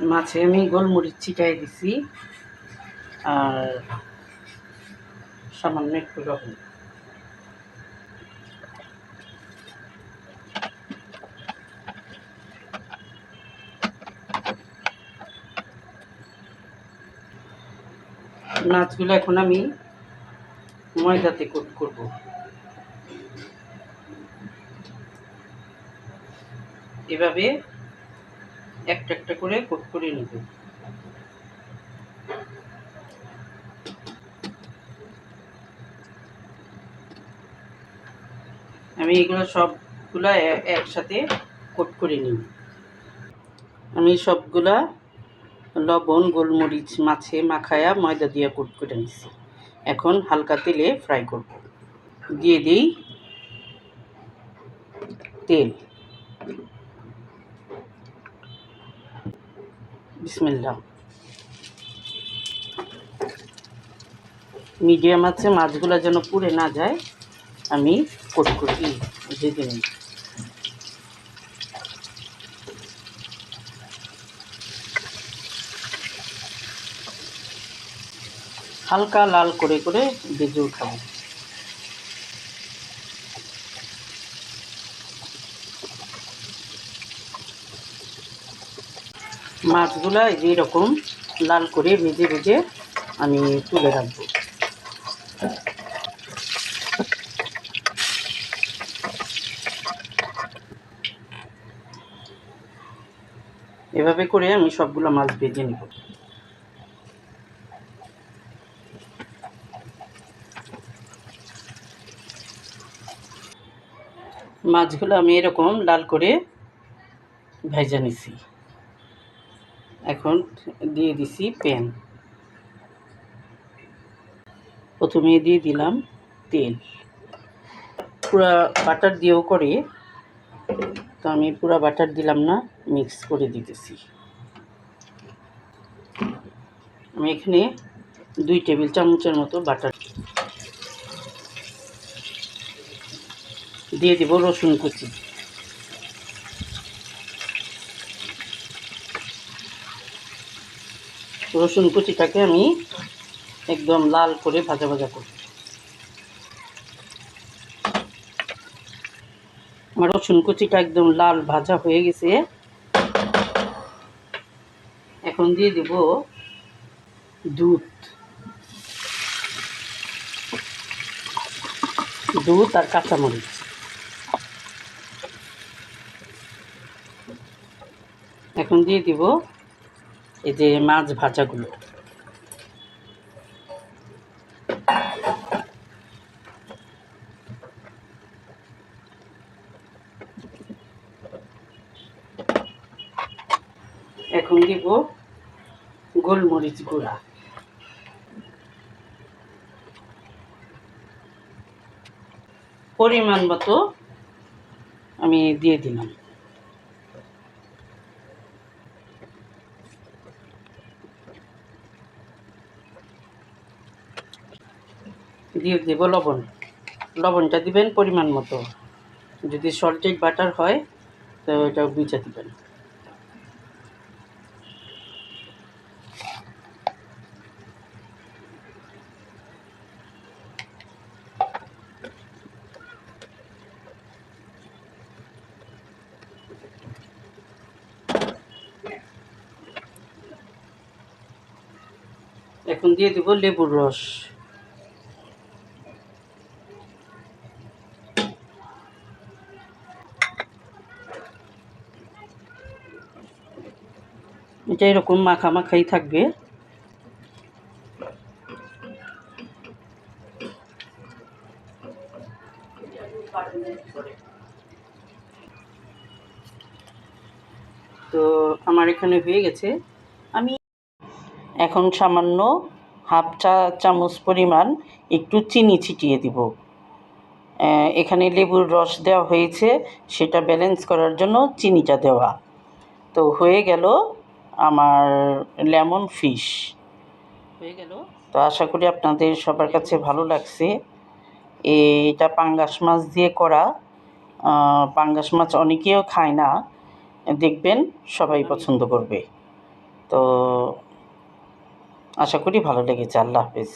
মাছে আমি গোলমরিচ ছিটাই দিছি আর সামান্য একটু লবণ। মাছগুলো এখন আমি ময়দাতে কোট করব। এভাবে একটা একটা করে কোট করে নেব। আমি এগুলো সবগুলা একসাথে কোট করে নিই। আমি সবগুলা লবণ, গোলমরিচ, মাছে মাখায়া ময়দা দিয়ে কোট করে নিছি। এখন হালকা তেলে ফ্রাই করব। দিয়ে দিই তেল। বিসমিল্লা মিডিয়াম আছে, মাছগুলো যেন পুড়ে না যায়, আমি কোট করে দিই দিয়ে হালকা লাল করে করে ভেজে উঠাবো। মাছগুলো এই যে এরকম লাল করে ভেজে ভেজে আমি তুলে রাখব। এভাবে করে আমি সবগুলো মাছ ভেজে নেব। মাছগুলো আমি এরকম লাল করে ভেজে নিছি। এখন দিয়ে দিছি প্যান। প্রথমে দিয়ে দিলাম তেল। পুরা বাটার দিয়েও করে, তো আমি পুরা বাটার দিলাম না, মিক্স করে দিতেছি। আমি এখানে দুই টেবিল চামচের মতো বাটার দিয়ে দিব রসুন কুচি। রসুন কুচিটাকে আমি একদম লাল করে ভাজা ভাজা করব। আমার রসুন কুচিটা একদম লাল ভাজা হয়ে গেছে। এখন দিয়ে দেব দুধ। দুধ আর কাঁচামরিচ। এখন দিয়ে দিব এই যে মাছ ভাজাগুলো। এখন দিব গোলমরিচ গুঁড়া। পরিমাণ মতো আমি দিয়ে দিলাম। দিয়ে দেব লবণ। লবণটা দিবেন পরিমাণ মতো। যদি সল্টেড বাটার হয়, তো ওটা বুঝে দিবেন। এখন দিয়ে দিব লেবুর রস। এটা এরকম মাখা মাখাই থাকবে। তো আমার এখানে হয়ে গেছে। আমি এখন সামান্য হাফ চা চামচ পরিমাণ একটু চিনি ছিটিয়ে দিব। এখানে লেবুর রস দেওয়া হয়েছে, সেটা ব্যালেন্স করার জন্য চিনিটা দেওয়া। তো হয়ে গেল আমার লেমন ফিশ হয়ে গেল। তো আশা করি আপনাদের সবার কাছে ভালো লাগছে। এটা পাঙ্গাস মাছ দিয়ে করা। পাঙ্গাস মাছ অনেকেও খায় না। দেখবেন সবাই পছন্দ করবে। তো আশা করি ভালো লেগেছে। আল্লাহ হাফেজ।